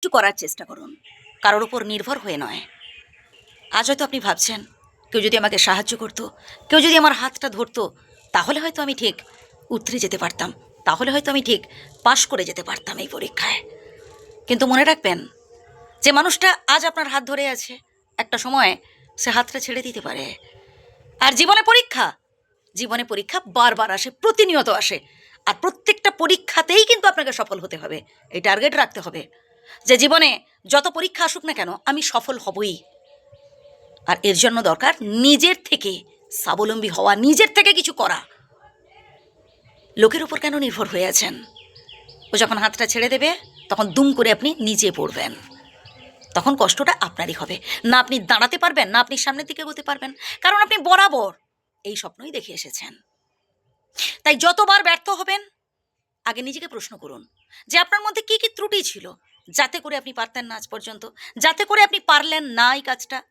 একটু করার চেষ্টা করুন। কারোর উপর নির্ভর হয়ে নয়। আজ হয়তো আপনি ভাবছেন, কেউ যদি আমাকে সাহায্য করতো, কেউ যদি আমার হাতটা ধরতো, তাহলে হয়তো আমি ঠিক উতরে যেতে পারতাম, তাহলে হয়তো আমি ঠিক পাশ করে যেতে পারতাম এই পরীক্ষায়। কিন্তু মনে রাখবেন, যে মানুষটা আজ আপনার হাত ধরে আছে, একটা সময় সে হাতটা ছেড়ে দিতে পারে। আর জীবনে পরীক্ষা জীবনে পরীক্ষা বারবার আসে, প্রতিনিয়ত আসে। আর প্রত্যেকটা পরীক্ষাতেই কিন্তু আপনাকে সফল হতে হবে। এই টার্গেট রাখতে হবে। যে জীবনে যত পরীক্ষা আসুক না কেন, আমি সফল হবই। আর এর জন্য দরকার নিজের থেকে স্বাবলম্বী হওয়া, নিজের থেকে কিছু করা। লোকের উপর কেন নির্ভর হয়ে আছেন? ও যখন হাতটা ছেড়ে দেবে, তখন দুম করে আপনি নিজে পড়বেন। তখন কষ্টটা আপনারই হবে। না আপনি দাঁড়াতে পারবেন, না আপনি সামনের দিকে এগোতে পারবেন। কারণ আপনি বরাবর এই স্বপ্নই দেখে এসেছেন। তাই যতবার ব্যর্থ হবেন, আগে নিজেকে প্রশ্ন করুন যে আপনার মধ্যে কি কি ত্রুটি ছিল? যাতে করে আপনি পারতেন না আজ পর্যন্ত, যাতে করে আপনি পারলেন না এই কাজটা।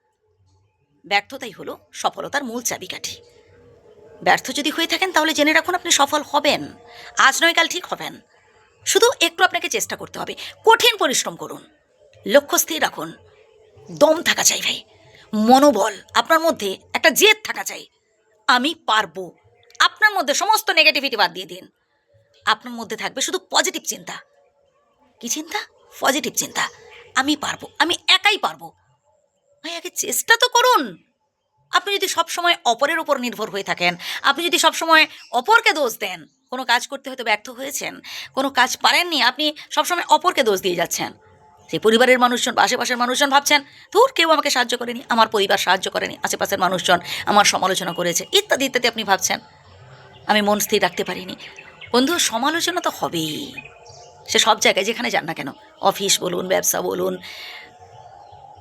ব্যর্থতাই হলো সফলতার মূল চাবিকাঠি। ব্যর্থ যদি হয়ে থাকেন, তাহলে জেনে রাখুন আপনি সফল হবেন। আজ নয়, কাল ঠিক হবেন। শুধু একটু আপনাকে চেষ্টা করতে হবে। কঠিন পরিশ্রম করুন। লক্ষ্য স্থির রাখুন। দম থাকা চাই ভাই। মনোবল, আপনার মধ্যে একটা জেদ থাকা চাই। আমি পারব। আপনার মধ্যে সমস্ত নেগেটিভিটি বাদ দিয়ে দিন। আপনার মধ্যে থাকবে শুধু পজিটিভ চিন্তা। কি চিন্তা? পজিটিভ চিন্তা। আমি পারব, আমি একাই পারব। ভাই, আগে চেষ্টা তো করুন। আপনি যদি সবসময় অপরের উপর নির্ভর হয়ে থাকেন, আপনি যদি সবসময় অপরকে দোষ দেন, কোনো কাজ করতে হয়তো ব্যর্থ হয়েছেন, কোনো কাজ পারেননি, আপনি সবসময় অপরকে দোষ দিয়ে যাচ্ছেন। সেই পরিবারের মানুষজন, আশেপাশের মানুষজন ভাবছেন, ধুর, কেউ আমাকে সাহায্য করেনি, আমার পরিবার সাহায্য করেনি, আশেপাশের মানুষজন আমার সমালোচনা করেছে, ইত্যাদি ইত্যাদি আপনি ভাবছেন। আমি মন স্থির রাখতে পারিনি। বন্ধু, সমালোচনা তো হবেই। সে সব জায়গায় যেখানে যান না কেন? অফিস বলুন, ব্যবসা বলুন,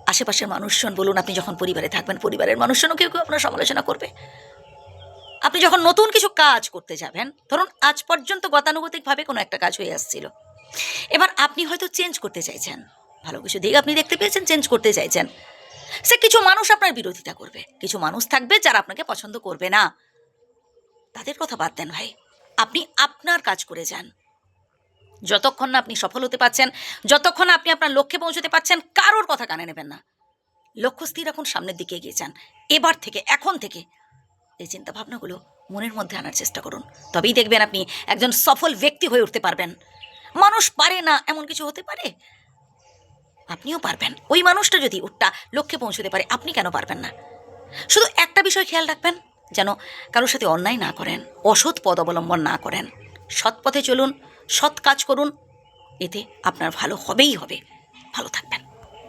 আশেপাশের মানুষজন বলুন, আপনি যখন পরিবারে থাকবেন, পরিবারের মানুষজনও কেউ কেউ আপনার সমালোচনা করবে। আপনি যখন নতুন কিছু কাজ করতে যাবেন, ধরুন আজ পর্যন্ত গতানুগতিকভাবে কোনো একটা কাজ হয়ে আসছিল। এবার আপনি হয়তো চেঞ্জ করতে চাইছেন। ভালো কিছু দিক আপনি দেখতে পেয়েছেন, চেঞ্জ করতে চাইছেন। সে কিছু মানুষ আপনার বিরোধিতা করবে। কিছু মানুষ থাকবে যারা আপনাকে পছন্দ করবে না। তাদের কথা বাদ দেন ভাই। আপনি আপনার কাজ করে যান। যতক্ষণ না আপনি সফল হতে পারছেন, যতক্ষণ আপনি আপনার লক্ষ্যে পৌঁছতে পারছেন, কারোর কথা কানে নেবেন না। লক্ষ্য স্থির রাখুন, সামনের দিকে এগিয়ে যান। এবার থেকে, এখন থেকে এই চিন্তা ভাবনাগুলো মনের মধ্যে আনার চেষ্টা করুন। তবেই দেখবেন আপনি একজন সফল ব্যক্তি হয়ে উঠতে পারবেন। মানুষ পারে না, এমন কিছু হতে পারে? আপনিও পারবেন। ওই মানুষটা যদি ওটা লক্ষ্যে পৌঁছতে পারে, আপনি কেন পারবেন না? শুধু একটা বিষয় খেয়াল রাখবেন, যেন কারোর সাথে অন্যায় না করেন, অসৎ পদ অবলম্বন না করেন। সৎ পথে চলুন সৎ কাজ করুন এতে আপনার ভালো হবেই হবে। ভালো থাকবেন।